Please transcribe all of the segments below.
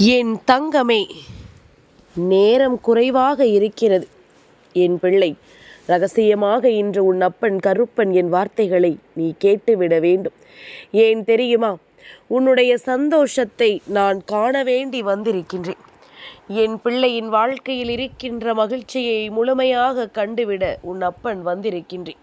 என் தங்கமே நேரம் குறைவாக இருக்கிறது. என் பிள்ளை ரகசியமாக இன்று உன் அப்பன் கருப்பன் என் வார்த்தைகளை நீ கேட்டுவிட வேண்டும். ஏன் தெரியுமா? உன்னுடைய சந்தோஷத்தை நான் காண வேண்டி வந்திருக்கின்றேன். என் பிள்ளையின் வாழ்க்கையில் இருக்கின்ற மகிழ்ச்சியை முழுமையாக கண்டுவிட உன் அப்பன் வந்திருக்கின்றேன்.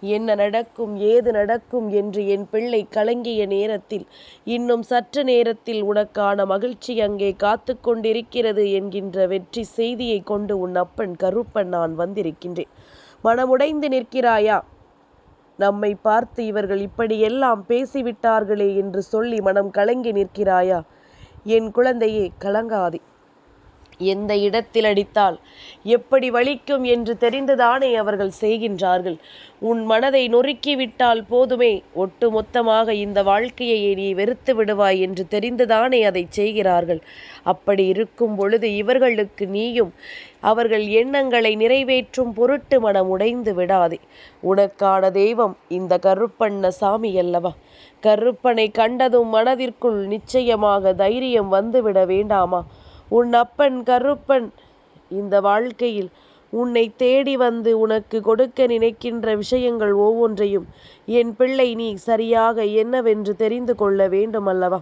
என்ன நடக்கும் ஏது நடக்கும் என்று என் பிள்ளை கலங்கிய நேரத்தில் இன்னும் சற்று நேரத்தில் உனக்கான மகிழ்ச்சி அங்கே காத்து கொண்டிருக்கிறது என்கின்ற வெற்றி செய்தியை கொண்டு உன் அப்பன் கருப்பன் நான் வந்திருக்கின்றேன். மனமுடைந்து நிற்கிறாயா? நம்மை பார்த்து இவர்கள் இப்படியெல்லாம் பேசிவிட்டார்களே என்று சொல்லி மனம் கலங்கி நிற்கிறாயா? என் குழந்தையே கலங்காதே. எந்த இடத்தில் அடித்தால்? எப்படி வலிக்கும் என்று தெரிந்துதானே அவர்கள் செய்கின்றார்கள். உன் மனதை நொறுக்கிவிட்டால் போதுமே ஒட்டு மொத்தமாக இந்த வாழ்க்கையை நீ வெறுத்து விடுவாய் என்று தெரிந்துதானே அதை செய்கிறார்கள். அப்படி இருக்கும் பொழுது இவர்களுக்கு நீயும் அவர்கள் எண்ணங்களை நிறைவேற்றும் பொருட்டு மனம் உடைந்து விடாதே. உனக்கான தெய்வம் இந்த கருப்பண்ண சாமி அல்லவா? கருப்பனை கண்டதும் மனதிற்குள் நிச்சயமாக தைரியம் வந்துவிட வேண்டாமா? உன் அப்பன் கருப்பன். இந்த வாழ்க்கையில் உன்னை தேடி வந்து உனக்கு கொடுக்க நினைக்கின்ற விஷயங்கள் ஒவ்வொன்றையும் என் பிள்ளை நீ சரியாக என்னவென்று தெரிந்து கொள்ள வேண்டும் அல்லவா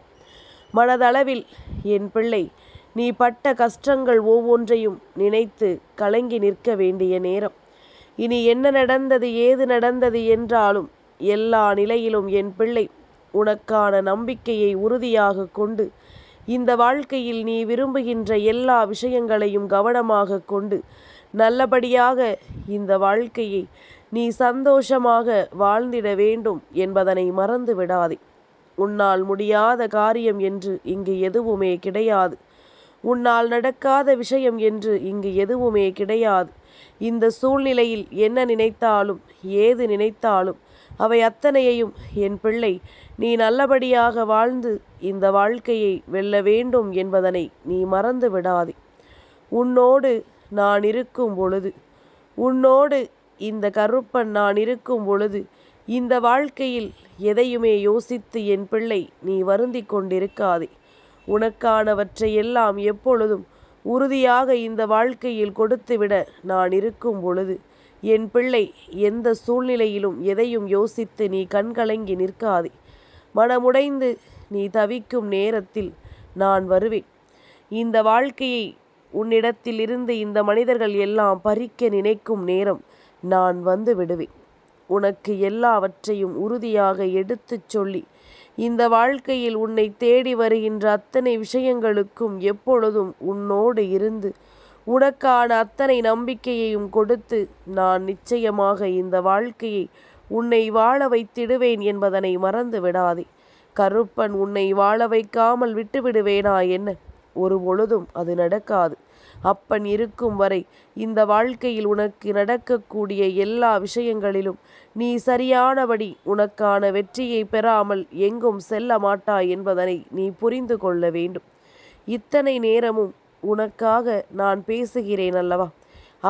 மனதளவில் என் பிள்ளை நீ பட்ட கஷ்டங்கள் ஒவ்வொன்றையும் நினைத்து கலங்கி நிற்க வேண்டிய நேரம். இனி என்ன நடந்தது ஏது நடந்தது என்றாலும் எல்லா நிலையிலும் என் பிள்ளை உனக்கான நம்பிக்கையை உறுதியாக கொண்டு இந்த வாழ்க்கையில் நீ விரும்புகின்ற எல்லா விஷயங்களையும் கவனமாக கொண்டு நல்லபடியாக இந்த வாழ்க்கையை நீ சந்தோஷமாக வாழ்ந்திட வேண்டும் என்பதனை மறந்து விடாதே. உன்னால் முடியாத காரியம் என்று இங்கு எதுவுமே கிடையாது. உன்னால் நடக்காத விஷயம் என்று இங்கு எதுவுமே கிடையாது. இந்த சூழ்நிலையில் என்ன நினைத்தாலும் ஏது நினைத்தாலும் அவை அத்தனையையும் என் பிள்ளை நீ நல்லபடியாக வாழ்ந்து இந்த வாழ்க்கையை வெல்ல வேண்டும் என்பதனை நீ மறந்து விடாதே. உன்னோடு நான் இருக்கும் பொழுது உன்னோடு இந்த கருப்பன் நான் இருக்கும் பொழுது இந்த வாழ்க்கையில் எதையுமே யோசித்து என் பிள்ளை நீ வருந்தி கொண்டிருக்காதே. உனக்கானவற்றை எல்லாம் எப்பொழுதும் உறுதியாக இந்த வாழ்க்கையில் கொடுத்துவிட நான் இருக்கும் பொழுது என் பிள்ளை எந்த சூழ்நிலையிலும் எதையும் யோசித்து நீ கண்கலங்கி நிற்காதே. மனமுடைந்து நீ தவிக்கும் நேரத்தில் நான் வருவேன். இந்த வாழ்க்கையை உன்னிடத்தில் இருந்து இந்த மனிதர்கள் எல்லாம் பறிக்க நினைக்கும் நேரம் நான் வந்து விடுவேன். உனக்கு எல்லாவற்றையும் உறுதியாக எடுத்துச் சொல்லி இந்த வாழ்க்கையில் உன்னை தேடி வருகின்ற அத்தனை விஷயங்களுக்கும் எப்பொழுதும் உன்னோடு இருந்து உனக்கான அத்தனை நம்பிக்கையையும் கொடுத்து நான் நிச்சயமாக இந்த வாழ்க்கையை உன்னை வாழ வைத்திடுவேன் என்பதனை மறந்து விடாதே. கருப்பன் உன்னை வாழ வைக்காமல் விட்டுவிடுவேனா என்ன? ஒரு பொழுதும் அது நடக்காது. அப்பன் இருக்கும் வரை இந்த வாழ்க்கையில் உனக்கு நடக்கக்கூடிய எல்லா விஷயங்களிலும் நீ சரியானபடி உனக்கான வெற்றியை பெறாமல் எங்கும் செல்ல மாட்டாய் என்பதனை நீ புரிந்து கொள்ள வேண்டும். இத்தனை நேரமும் உனக்காக நான் பேசுகிறேன் அல்லவா?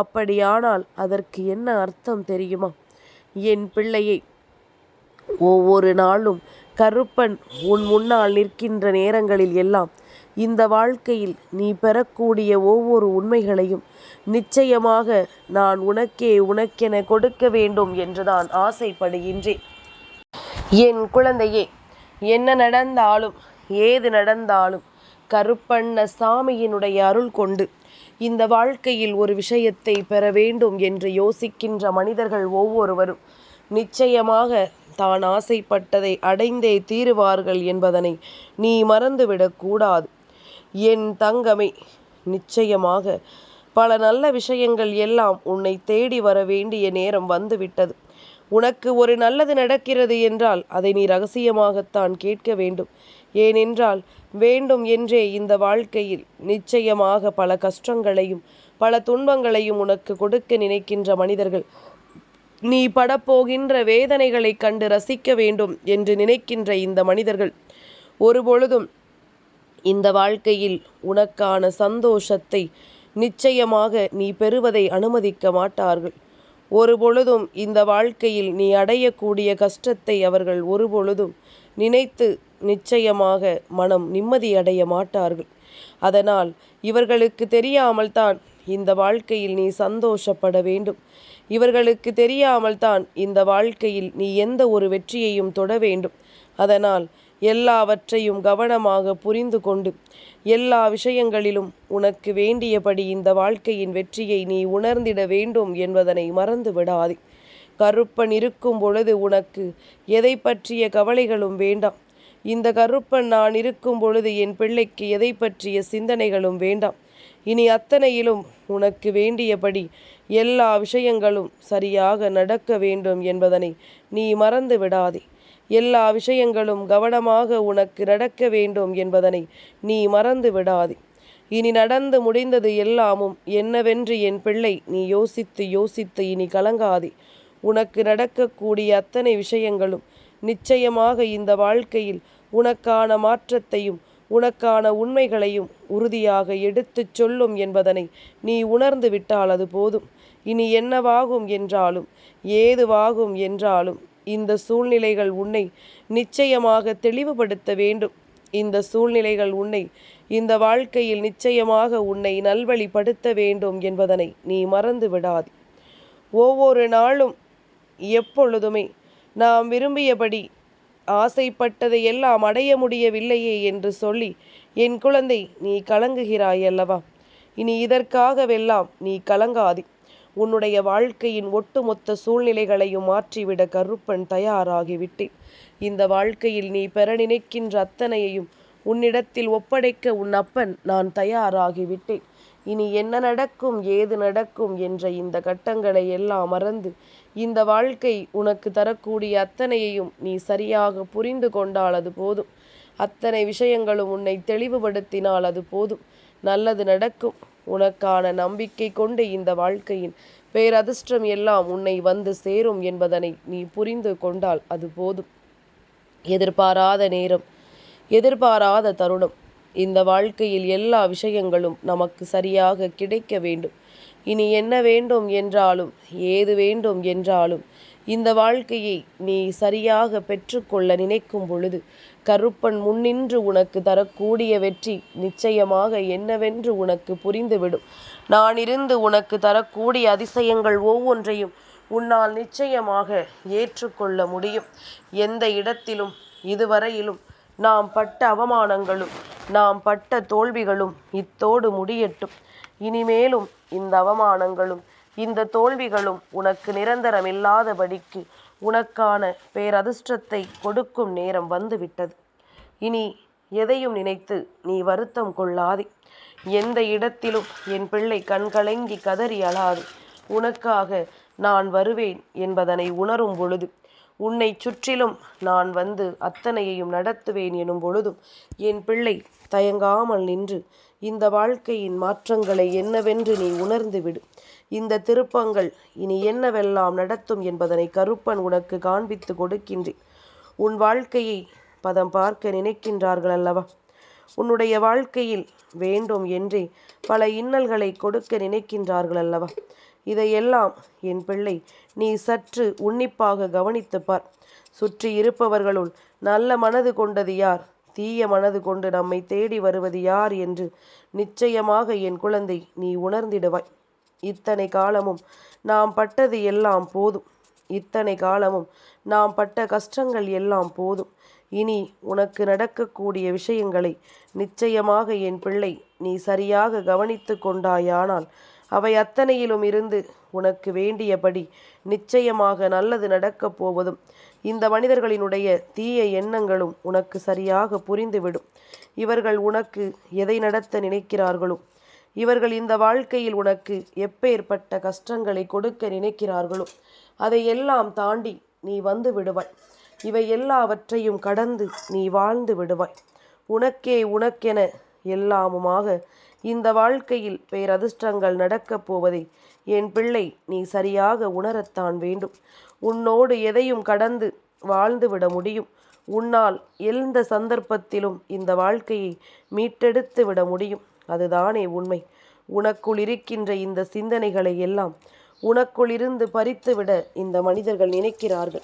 அப்படியானால் அதற்கு என்ன அர்த்தம் தெரியுமா? என் பிள்ளையை. ஒவ்வொரு நாளும் கருப்பன் உன் முன்னால் நிற்கின்ற நேரங்களில் எல்லாம் இந்த வாழ்க்கையில் நீ பெறக்கூடிய ஒவ்வொரு உண்மைகளையும் நிச்சயமாக நான் உனக்கே உனக்கென கொடுக்க வேண்டும் என்று நான் ஆசைப்படுகின்றேன். என் குழந்தையே என்ன நடந்தாலும் ஏது நடந்தாலும் கருப்பண்ண சாமியினுடைய அருள் கொண்டு இந்த வாழ்க்கையில் ஒரு விஷயத்தை பெற வேண்டும் என்று யோசிக்கின்ற மனிதர்கள் ஒவ்வொருவரும் நிச்சயமாக தான் ஆசைப்பட்டதை அடைந்தே தீருவார்கள் என்பதனை நீ மறந்துவிடக்கூடாது என் தங்கமே நிச்சயமாக பல நல்ல விஷயங்கள் எல்லாம் உன்னை தேடி வர வேண்டிய நேரம் வந்துவிட்டது. உனக்கு ஒரு நல்லது நடக்கிறது என்றால் அதை நீ ரகசியமாகத்தான் கேட்க வேண்டும். ஏனென்றால் வேண்டும் என்றே இந்த வாழ்க்கையில். நிச்சயமாக பல கஷ்டங்களையும் பல துன்பங்களையும் உனக்கு கொடுக்க நினைக்கின்ற மனிதர்கள் நீ படப்போகின்ற வேதனைகளை கண்டு ரசிக்க வேண்டும் என்று நினைக்கின்ற இந்த மனிதர்கள். ஒருபொழுதும் இந்த வாழ்க்கையில் உனக்கான சந்தோஷத்தை நிச்சயமாக நீ பெறுவதை அனுமதிக்க மாட்டார்கள். ஒருபொழுதும் இந்த வாழ்க்கையில் நீ அடையக்கூடிய கஷ்டத்தை அவர்கள் ஒருபொழுதும் நினைத்து நிச்சயமாக மனம் நிம்மதியடைய மாட்டார்கள். அதனால் இவர்களுக்கு தெரியாமல் தான் இந்த வாழ்க்கையில் நீ சந்தோஷப்பட வேண்டும். இவர்களுக்கு தெரியாமல் தான் இந்த வாழ்க்கையில் நீ எந்த ஒரு வெற்றியையும் தொட வேண்டும். அதனால் எல்லாவற்றையும் கவனமாக புரிந்து கொண்டு எல்லா விஷயங்களிலும் உனக்கு வேண்டியபடி இந்த வாழ்க்கையின் வெற்றியை நீ உணர்ந்திட வேண்டும் என்பதனை மறந்து விடாதே. கருப்பன் இருக்கும் பொழுது உனக்கு எதை பற்றிய கவலைகளும் வேண்டாம். இந்த கருப்பன் நான் இருக்கும் பொழுது என் பிள்ளைக்கு எதை பற்றிய சிந்தனைகளும் வேண்டாம். இனி அத்தனையிலும் உனக்கு வேண்டியபடி எல்லா விஷயங்களும் சரியாக நடக்க வேண்டும் என்பதனை நீ மறந்து விடாதே. எல்லா விஷயங்களும் கவனமாக உனக்கு நடக்க வேண்டும் என்பதனை நீ மறந்து விடாதே. இனி நடந்து முடிந்தது எல்லாமும் என்னவென்று என் பிள்ளை நீ யோசித்து யோசித்து இனி கலங்காதே. உனக்கு நடக்கக்கூடிய அத்தனை விஷயங்களும் நிச்சயமாக இந்த வாழ்க்கையில் உனக்கான மாற்றத்தையும் உனக்கான உண்மைகளையும் உறுதியாக எடுத்துச் சொல்லும் என்பதனை நீ உணர்ந்து விட்டால் அது போதும். இனி என்னவாகும் என்றாலும் ஏதுவாகும் என்றாலும் இந்த சூழ்நிலைகள் உன்னை நிச்சயமாக தெளிவுபடுத்த வேண்டும். இந்த சூழ்நிலைகள் உன்னை இந்த வாழ்க்கையில் நிச்சயமாக உன்னை நல்வழிப்படுத்த வேண்டும் என்பதனை நீ மறந்து விடாது. ஒவ்வொரு நாளும் எப்பொழுதுமே நாம் விரும்பியபடி ஆசைப்பட்டதை எல்லாம் அடைய முடியவில்லையே என்று சொல்லி என் குழந்தை நீ கலங்குகிறாய் அல்லவா இனி இதற்காகவெல்லாம் நீ கலங்காதி. உன்னுடைய வாழ்க்கையின் ஒட்டுமொத்த சூழ்நிலைகளையும் மாற்றிவிட கருப்பன் தயாராகிவிட்டேன். இந்த வாழ்க்கையில் நீ பெற நினைக்கின்ற அத்தனையையும் உன்னிடத்தில் ஒப்படைக்க உன் அப்பன் நான் தயாராகிவிட்டேன். இனி என்ன நடக்கும் ஏது நடக்கும் என்ற இந்த கட்டங்களை எல்லாம் மறந்து இந்த வாழ்க்கை உனக்கு தரக்கூடிய அத்தனையையும் நீ சரியாக புரிந்து கொண்டால் அது போதும். அத்தனை விஷயங்களும் உன்னை தெளிவுபடுத்தினால் அது போதும். நல்லது நடக்கும். உனக்கான நம்பிக்கை கொண்டு இந்த வாழ்க்கையின் பேரதிர்ஷ்டம் எல்லாம் உன்னை வந்து சேரும் என்பதனை நீ புரிந்து கொண்டால் அது போதும். எதிர்பாராத நேரம் எதிர்பாராத தருணம் இந்த வாழ்க்கையில் எல்லா விஷயங்களும் நமக்கு சரியாக கிடைக்க வேண்டும். இனி என்ன வேண்டும் என்றாலும் ஏது வேண்டும் என்றாலும் இந்த வாழ்க்கையை நீ சரியாக பெற்றுக்கொள்ள நினைக்கும் பொழுது கருப்பன் முன்னின்று உனக்கு தரக்கூடிய வெற்றி நிச்சயமாக என்னவென்று உனக்கு புரிந்துவிடும். நான் இருந்து உனக்கு தரக்கூடிய அதிசயங்கள் ஒவ்வொன்றையும் உன்னால் நிச்சயமாக ஏற்றுக்கொள்ள முடியும். எந்த இடத்திலும் இதுவரையிலும் நாம் பட்ட அவமானங்களும் நாம் பட்ட தோல்விகளும் இத்தோடு முடியட்டும். இனிமேலும் இந்த அவமானங்களும் இந்த தோல்விகளும் உனக்கு நிரந்தரமில்லாதபடிக்கு உனக்கான பேரதிர்ஷ்டத்தை கொடுக்கும் நேரம் வந்துவிட்டது. இனி எதையும் நினைத்து நீ வருத்தம் கொள்ளாதே. எந்த இடத்திலும் என் பிள்ளை கண்கலங்கி கதறி அழாது. உனக்காக நான் வருவேன் என்பதனை உணரும் பொழுது உன்னை சுற்றிலும் நான் வந்து அத்தனையையும் நடத்துவேன் எனும் பொழுதும் என் பிள்ளை தயங்காமல் நின்று இந்த வாழ்க்கையின் மாற்றங்களை என்னவென்று நீ உணர்ந்து விடு. இந்த திருப்பங்கள் இனி என்னவெல்லாம் நடத்தும் என்பதனை கருப்பன் உனக்கு காண்பித்து கொடுக்கின்றேன். உன் வாழ்க்கையை பதம் பார்க்க நினைக்கின்றார்கள் அல்லவா உன்னுடைய வாழ்க்கையில் வேண்டும் என்றே பல இன்னல்களை கொடுக்க நினைக்கின்றார்கள் அல்லவா இதையெல்லாம் என் பிள்ளை நீ சற்று உன்னிப்பாக கவனித்து பார். சுற்றி இருப்பவர்களுள் நல்ல மனது கொண்டது யார்? தீய மனது கொண்டு நம்மை தேடி வருவது யார் என்று நிச்சயமாக என் குழந்தை நீ உணர்ந்திடுவாய். இத்தனை காலமும் நாம் பட்டது எல்லாம் போதும். இத்தனை காலமும் நாம் பட்ட கஷ்டங்கள் எல்லாம் போதும். இனி உனக்கு நடக்கக்கூடிய விஷயங்களை நிச்சயமாக என் பிள்ளை நீ சரியாக கவனித்து கொண்டாயானால் அவை அத்தனையிலும் இருந்து உனக்கு வேண்டியபடி நிச்சயமாக நல்லது நடக்கப் போவதும் இந்த மனிதர்களினுடைய தீய எண்ணங்களும் உனக்கு சரியாக புரிந்துவிடும். இவர்கள் உனக்கு எதை நடத்த நினைக்கிறார்களோ இவர்கள் இந்த வாழ்க்கையில் உனக்கு எப்பேற்பட்ட கஷ்டங்களை கொடுக்க நினைக்கிறார்களோ அதையெல்லாம் தாண்டி நீ வந்து விடுவாய். இவை எல்லாவற்றையும் கடந்து நீ வாழ்ந்து விடுவாய். உனக்கே உனக்கென எல்லாமுமாக. இந்த வாழ்க்கையில் பேரதிர்ஷ்டங்கள் நடக்கப் போவதை என் பிள்ளை நீ சரியாக உணரத்தான் வேண்டும். உன்னோடு எதையும் கடந்து வாழ்ந்து விட முடியும். உன்னால் எந்த சந்தர்ப்பத்திலும் இந்த வாழ்க்கையை மீட்டெடுத்து விட முடியும். அதுதானே உண்மை. உனக்குள் இருக்கின்ற இந்த சிந்தனைகளை எல்லாம் உனக்குள் இருந்து பறித்துவிட இந்த மனிதர்கள் நினைக்கிறார்கள்.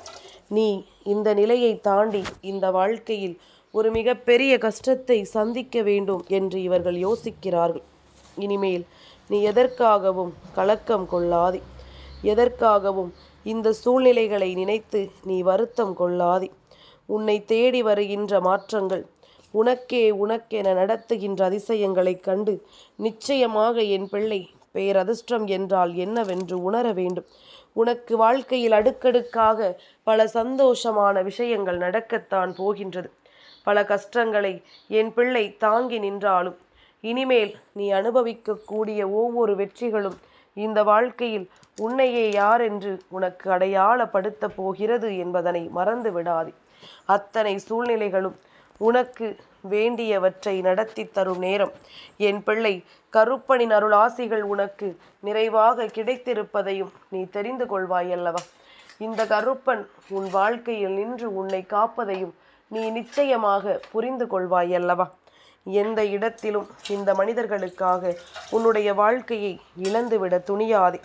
நீ இந்த நிலையை தாண்டி இந்த வாழ்க்கையில் ஒரு மிகப்பெரிய கஷ்டத்தை சந்திக்க வேண்டும் என்று இவர்கள் யோசிக்கிறார்கள். இனிமேல் நீ எதற்காகவும் கலக்கம் கொள்ளாதே. எதற்காகவும் இந்த சூழ்நிலைகளை நினைத்து நீ வருத்தம் கொள்ளாதே. உன்னை தேடி வருகின்ற மாற்றங்கள் உனக்கே உனக்கென நடத்துகின்ற அதிசயங்களைக் கண்டு நிச்சயமாக என் பிள்ளை பேரதிர்ஷ்டம் என்றால் என்னவென்று உணர வேண்டும். உனக்கு வாழ்க்கையில் அடுக்கடுக்காக பல சந்தோஷமான விஷயங்கள் நடக்கத்தான் போகின்றது. பல கஷ்டங்களை என் பிள்ளை தாங்கி நின்றாலும் இனிமேல் நீ அனுபவிக்கக்கூடிய ஒவ்வொரு வெற்றிகளும் இந்த வாழ்க்கையில் உன்னையே யார் என்று உனக்கு அடையாளப்படுத்த போகிறது என்பதனை மறந்து விடாதே. அத்தனை சூழ்நிலைகளும் உனக்கு வேண்டியவற்றை நடத்தி தரும் நேரம். என் பிள்ளை கருப்பனின் அருளாசிகள் உனக்கு நிறைவாக கிடைத்திருப்பதையும் நீ தெரிந்து கொள்வாய் அல்லவா இந்த கருப்பன் உன் வாழ்க்கையில் நின்று உன்னை காப்பதையும் நீ நிச்சயமாக புரிந்து கொள்வாய் அல்லவா? எந்த இடத்திலும் இந்த மனிதர்களுக்காக உன்னுடைய வாழ்க்கையை இழந்துவிட துணியாதே.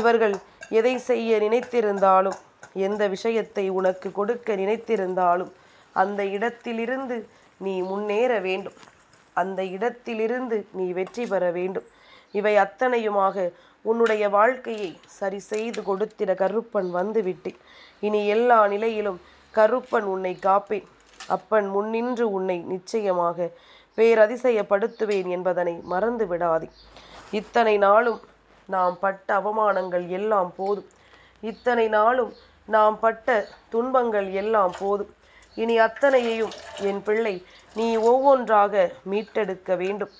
இவர்கள் எதை செய்ய நினைத்திருந்தாலும் எந்த விஷயத்தை உனக்கு கொடுக்க நினைத்திருந்தாலும் அந்த இடத்திலிருந்து நீ முன்னேற வேண்டும். அந்த இடத்திலிருந்து நீ வெற்றி பெற வேண்டும். இவை அத்தனையுமாக உன்னுடைய வாழ்க்கையை சரி செய்து கொடுத்திட கருப்பன் வந்துவிட்டு இனி எல்லா நிலையிலும் கருப்பன் உன்னை காப்பேன். அப்பன் முன்னின்று உன்னை நிச்சயமாக பேரதிசயப்படுத்துவேன் என்பதனை மறந்து விடாதே இத்தனை நாளும் நாம் பட்ட அவமானங்கள் எல்லாம் போதும். இத்தனை நாளும் நாம் பட்ட துன்பங்கள் எல்லாம் போதும். இனி அத்தனையையும் என் பிள்ளை நீ ஒவ்வொன்றாக மீட்டெடுக்க வேண்டும்.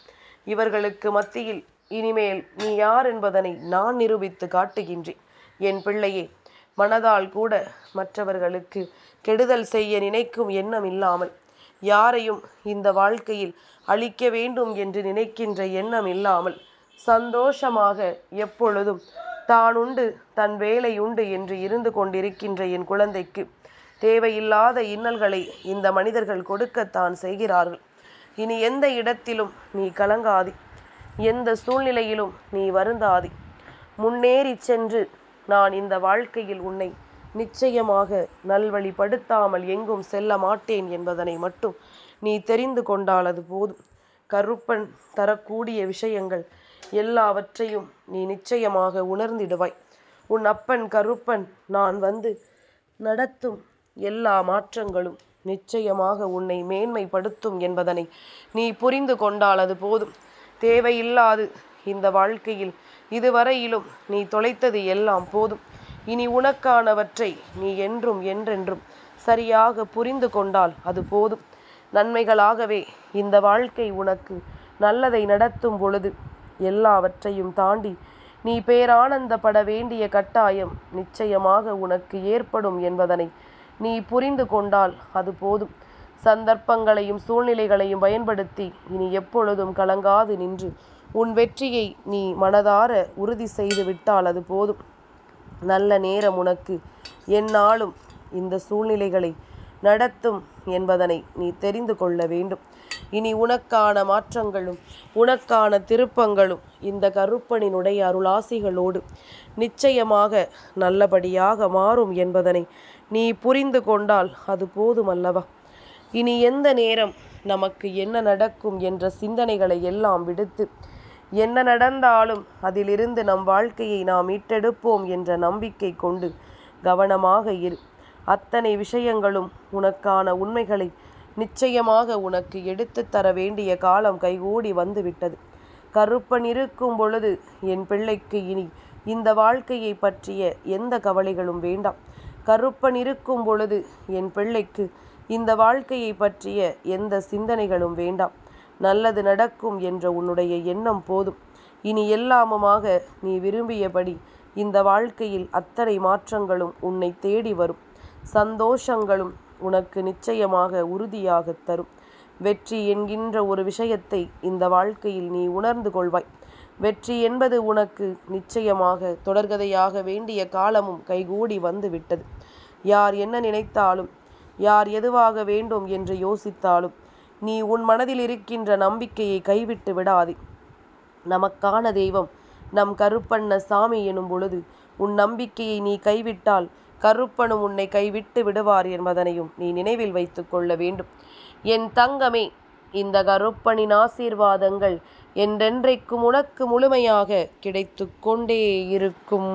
இவர்களுக்கு மத்தியில் இனிமேல் நீ யார் என்பதனை நான் நிரூபித்து காட்டுகின்றேன். என் பிள்ளையே மனதால் கூட மற்றவர்களுக்கு கெடுதல் செய்ய நினைக்கும் எண்ணம் இல்லாமல் யாரையும் இந்த வாழ்க்கையில் அழிக்க வேண்டும் என்று நினைக்கின்ற எண்ணம் இல்லாமல் சந்தோஷமாக எப்பொழுதும் தான் உண்டு தன் வேலை உண்டு என்று இருந்து கொண்டிருக்கின்ற என் குழந்தைக்கு தேவையில்லாத இன்னல்களை இந்த மனிதர்கள் கொடுக்கத்தான் செய்கிறார்கள். இனி எந்த இடத்திலும் நீ கலங்காதி. எந்த சூழ்நிலையிலும் நீ வருந்தாதி. முன்னேறி சென்று நான் இந்த வாழ்க்கையில் உன்னை நிச்சயமாக நல்வழிப்படுத்தாமல் எங்கும் செல்ல மாட்டேன் என்பதனை மட்டும் நீ தெரிந்து கொண்டால் அது போதும். கருப்பன் தரக்கூடிய விஷயங்கள் எல்லாவற்றையும் நீ நிச்சயமாக உணர்ந்திடுவாய். உன் அப்பன் கருப்பன் நான் வந்து நடத்தும் எல்லா மாற்றங்களும் நிச்சயமாக உன்னை மேன்மைப்படுத்தும் என்பதனை நீ புரிந்து கொண்டால் அது போதும். தேவையில்லாது இந்த வாழ்க்கையில் இதுவரையிலும் நீ தொலைத்தது எல்லாம் போதும். இனி உனக்கானவற்றை நீ என்றும் என்றென்றும் சரியாக புரிந்து கொண்டால் அது போதும். நன்மைகளாகவே இந்த வாழ்க்கை உனக்கு நல்லதை நடத்தும் பொழுது எல்லாவற்றையும் தாண்டி நீ பேரானந்தப்பட வேண்டிய கட்டாயம் நிச்சயமாக உனக்கு ஏற்படும் என்பதனை நீ புரிந்து கொண்டால் அது போதும். சந்தர்ப்பங்களையும் சூழ்நிலைகளையும் பயன்படுத்தி இனி எப்பொழுதும் கலங்காது நின்று உன் வெற்றியை நீ மனதார உறுதி செய்து விட்டால் அது போதும். நல்ல நேரம் உனக்கு. எந்நாளும் இந்த சூழ்நிலைகளை நடத்தும் என்பதனை நீ தெரிந்து கொள்ள வேண்டும். இனி உனக்கான மாற்றங்களும் உனக்கான திருப்பங்களும் இந்த கருப்பனினுடைய அருளாசிகளோடு நிச்சயமாக நல்லபடியாக மாறும் என்பதனை நீ புரிந்து கொண்டால் அது போதுமல்லவா? இனி எந்த நேரம் நமக்கு என்ன நடக்கும் என்ற சிந்தனைகளை எல்லாம் விடுத்து என்ன நடந்தாலும் அதிலிருந்து நம் வாழ்க்கையை நாம் மீட்டெடுப்போம் என்ற நம்பிக்கை கொண்டு கவனமாக இரு. அத்தனை விஷயங்களும் உனக்கான உண்மைகளை நிச்சயமாக உனக்கு எடுத்து தர வேண்டிய காலம் கைகூடி வந்துவிட்டது. கருப்பன் இருக்கும் பொழுது என் பிள்ளைக்கு இனி இந்த வாழ்க்கையை பற்றிய எந்த கவலைகளும் வேண்டாம். கருப்பன் இருக்கும் பொழுது என் பிள்ளைக்கு இந்த வாழ்க்கையை பற்றிய எந்த சிந்தனைகளும் வேண்டாம். நல்லது நடக்கும் என்ற உன்னுடைய எண்ணம் போதும். இனி எல்லாமுமாக நீ விரும்பியபடி இந்த வாழ்க்கையில் அத்தனை மாற்றங்களும் உன்னை தேடி வரும். சந்தோஷங்களும் உனக்கு நிச்சயமாக உறுதியாக தரும். வெற்றி என்கின்ற ஒரு விஷயத்தை இந்த வாழ்க்கையில் நீ உணர்ந்து கொள்வாய். வெற்றி என்பது உனக்கு நிச்சயமாக தொடர்கதையாக வேண்டிய காலமும் கைகூடி வந்து விட்டது யார் என்ன நினைத்தாலும் யார் எதுவாக வேண்டும் என்று யோசித்தாலும் நீ உன் மனதில் இருக்கின்ற நம்பிக்கையை கைவிட்டு விடாதே. நமக்கான தெய்வம் நம் கருப்பண்ண சாமி எனும் பொழுது உன் நம்பிக்கையை நீ கைவிட்டால் கருப்பனும் உன்னை கைவிட்டு விடுவார் என்பதனையும் நீ நினைவில் வைத்து கொள்ள வேண்டும். என் தங்கமே இந்த கருப்பனின் ஆசீர்வாதங்கள் என்றென்றைக்கும் உனக்கு முழுமையாக கிடைத்து கொண்டே இருக்கும்.